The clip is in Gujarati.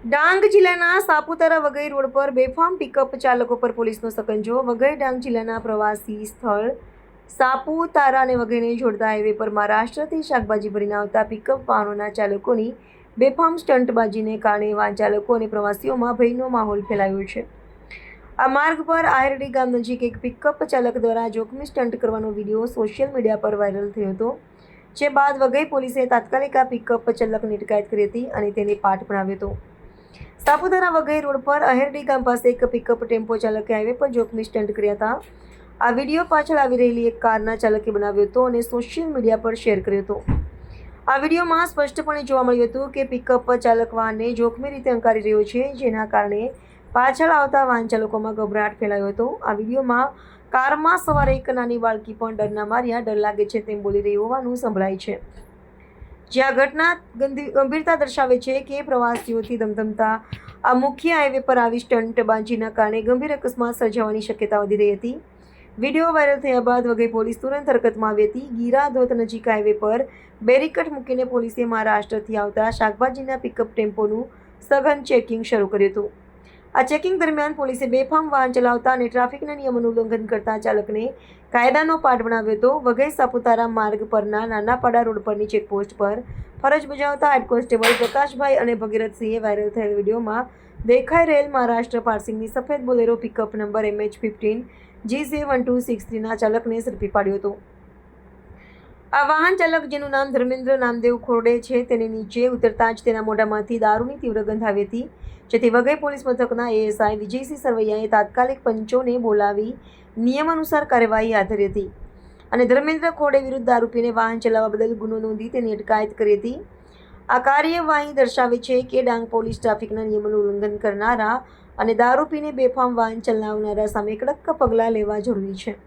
ડાંગ જિલ્લાના સાપુતારા વગઈ રોડ પર બેફામ પિકઅપ ચાલકો પર પોલીસનો સકંજો. વગઈ ડાંગ જિલ્લાના પ્રવાસી સ્થળ સાપુતારા અને જોડતા હાઈવે પર મહારાષ્ટ્રથી શાકભાજી ભરીને આવતા પિકઅપ વાહનોના ચાલકોની બેફામ સ્ટંટબાજીને કારણે વાહન ચાલકો અને પ્રવાસીઓમાં ભયનો માહોલ ફેલાયો છે. આ માર્ગ પર આયરડી ગામ નજીક એક પિકઅપ ચાલક દ્વારા જોખમી સ્ટંટ કરવાનો વીડિયો સોશિયલ મીડિયા પર વાયરલ થયો હતો, જે બાદ વગઈ પોલીસે તાત્કાલિક આ પિકઅપ ચાલકની અટકાયત કરી હતી અને તેને પાઠ ભણાવ્યો હતો. સાપુતારા વઘઈ રોડ પર અહેરડી ગામ પાસે એક પિકઅપ ટેમ્પો ચાલકે હાઈવે પર જોખમી સ્ટન્ટ કર્યા હતા. આ વીડિયો પાછળ આવી રહેલી એક કારના ચાલકે બનાવ્યો હતો અને સોશિયલ મીડિયા પર શેર કર્યો હતો. આ વિડીયોમાં સ્પષ્ટપણે જોવા મળ્યું હતું કે પિકઅપ ચાલક વાહનને જોખમી રીતે અંકારી રહ્યો છે, જેના કારણે પાછળ આવતા વાહન ચાલકોમાં ગભરાટ ફેલાયો હતો. આ વિડીયોમાં કારમાં સવારે એક નાની બાળકી પણ ડરના માર્યા, ડર લાગે છે તેમ બોલી રહી હોવાનું સંભળાય છે. જે આ ઘટના ગંભીરતા દર્શાવે છે કે પ્રવાસીઓથી ધમધમતા આ મુખ્ય હાઈવે પર આવી સ્ટંટબાજીના કારણે ગંભીર અકસ્માત સર્જાવાની શક્યતા વધી રહી હતી. વીડિયો વાયરલ થયા બાદ વગેરે પોલીસ તુરંત હરકતમાં આવી હતી. ગીરા ધોધ નજીક હાઈવે પર બેરીકટ મૂકીને પોલીસે મહારાષ્ટ્રથી આવતા શાકભાજીના પિકઅપ ટેમ્પોનું સઘન ચેકિંગ શરૂ કર્યું હતું. આ ચેકિંગ દરમિયાન પોલીસે બેફામ વાહન ચલાવતા અને ટ્રાફિકના નિયમોનું ઉલ્લંઘન કરતા ચાલકને કાયદાનો પાઠ ભણાવ્યો હતો. વઘઈ સાપુતારા માર્ગ પરના નાનાપાડા રોડ પરની ચેકપોસ્ટ પર ફરજ બજાવતા હેડ કોન્સ્ટેબલ પ્રકાશભાઈ અને ભગીરથસિંહે વાયરલ થયેલ વિડીયોમાં દેખાઈ રહેલ મહારાષ્ટ્ર પાર્સિંગની સફેદ Bolero pickup number MH fifteen G Z one two six થ્રીના ચાલકને ઝડપી પાડ્યો હતો. આ વાહન ચાલક, જેનું નામ ધર્મેન્દ્ર નામદેવ ખોરડે છે, તેને નીચે ઉતરતા જ તેના મોઢામાંથી દારૂની તીવ્ર ગંધ આવી હતી, જેથી વઘઈ પોલીસ મથકના એએસઆઈ વિજયસિંહ સરવૈયાએ તાત્કાલિક પંચોને બોલાવી નિયમ અનુસાર કાર્યવાહી હાથ ધરી હતી. અને ધર્મેન્દ્ર ખોડે વિરુદ્ધ દારૂ વાહન ચલાવવા બદલ ગુનો નોંધી તેની અટકાયત કરી હતી. આ કાર્યવાહી દર્શાવે છે કે ડાંગ પોલીસ ટ્રાફિકના નિયમોનું ઉલ્લંઘન કરનારા અને દારૂ પીને બેફામ વાહન ચલાવનારા સામે કડક પગલાં લેવા જરૂરી છે.